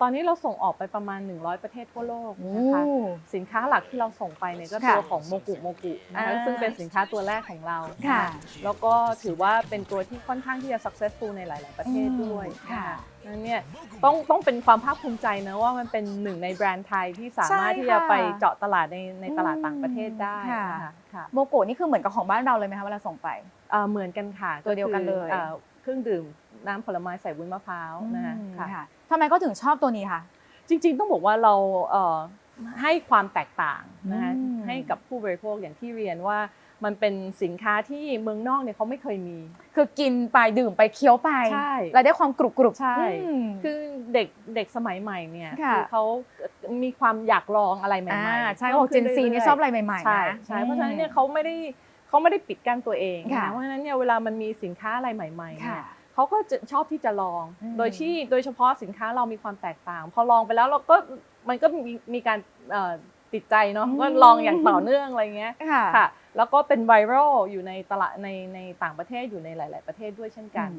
ตอนนี้เราส่งออกไปประมาณ 100 ประเทศทั่วโลกนะคะโอ้สินค้าหลักที่เราส่งไปเนี่ยก็ค่ะตัวของโมกุโมกุนะคะอ่าซึ่งเป็นสินค้าตัวแรกของเราค่ะ แล้วก็ถือว่าเป็นตัวที่ค่อนข้างที่จะ successful ในหลาย ๆ ประเทศด้วยอืมค่ะนั่นเนี่ยต้องต้องเป็นความภาคภูมิใจนะว่ามันเป็นหนึ่งในแบรนด์ไทยที่สามารถใช่ที่จะค่ะไปเจาะตลาดในในตลาดอืมต่างประเทศได้ค่ะนะคะค่ะโมโกะนี่คือเหมือนกับของบ้านเราเลยไหมคะเวลาส่งไปเอ่อเหมือนกันค่ะตัวเดียวกันเลยคืออ่อเครื่องดื่ม น้ำผลไม้ใส่วุ้นมะพร้าวนะคะอืมค่ะค่ะทำไมก็ถึงชอบตัวนี้คะจริงๆต้องบอกว่าเราเอ่อให้ความแตกต่างนะคะอืมให้กับผู้บริโภคอย่างที่เรียนว่ามันเป็นสินค้าที่เมืองนอกเนี่ยเขาไม่เคยมี คือกินไปดื่มไปเคี้ยวไปใช่แล้วได้ความกรุบกรุบใช่อืมคือเด็กเด็กสมัยใหม่เนี่ยค่ะคือเขามีความอยากลองอะไรใหม่อ่าๆใช่บอกเจนซีนี่ชอบอะไรใหม่ๆใช่นะใช่เพราะฉะนั้นเนี่ยเขาไม่ได้เขาไม่ได้ปิดกั้นตัวเองค่ะนะเพราะฉะนั้นเนี่ยเวลามันมีสินค้าอะไรใหม่ๆเนี่ค่ะย เขาก็จะชอบที่จะลองอืมโดยที่โดยเฉพาะสินค้าเรามีความแตกต่าง พอลองไปแล้วเราก็มันก็มีมีการเอ่อติดใจเนาะอืมก็ลองอย่างต่อเนื่องอะไรเงี้ยค่ะค่ะ แล้วก็เป็นไวรัลอยู่ในตลาดในในต่างประเทศอยู่ในหลาย ๆ ประเทศด้วยเช่นกัน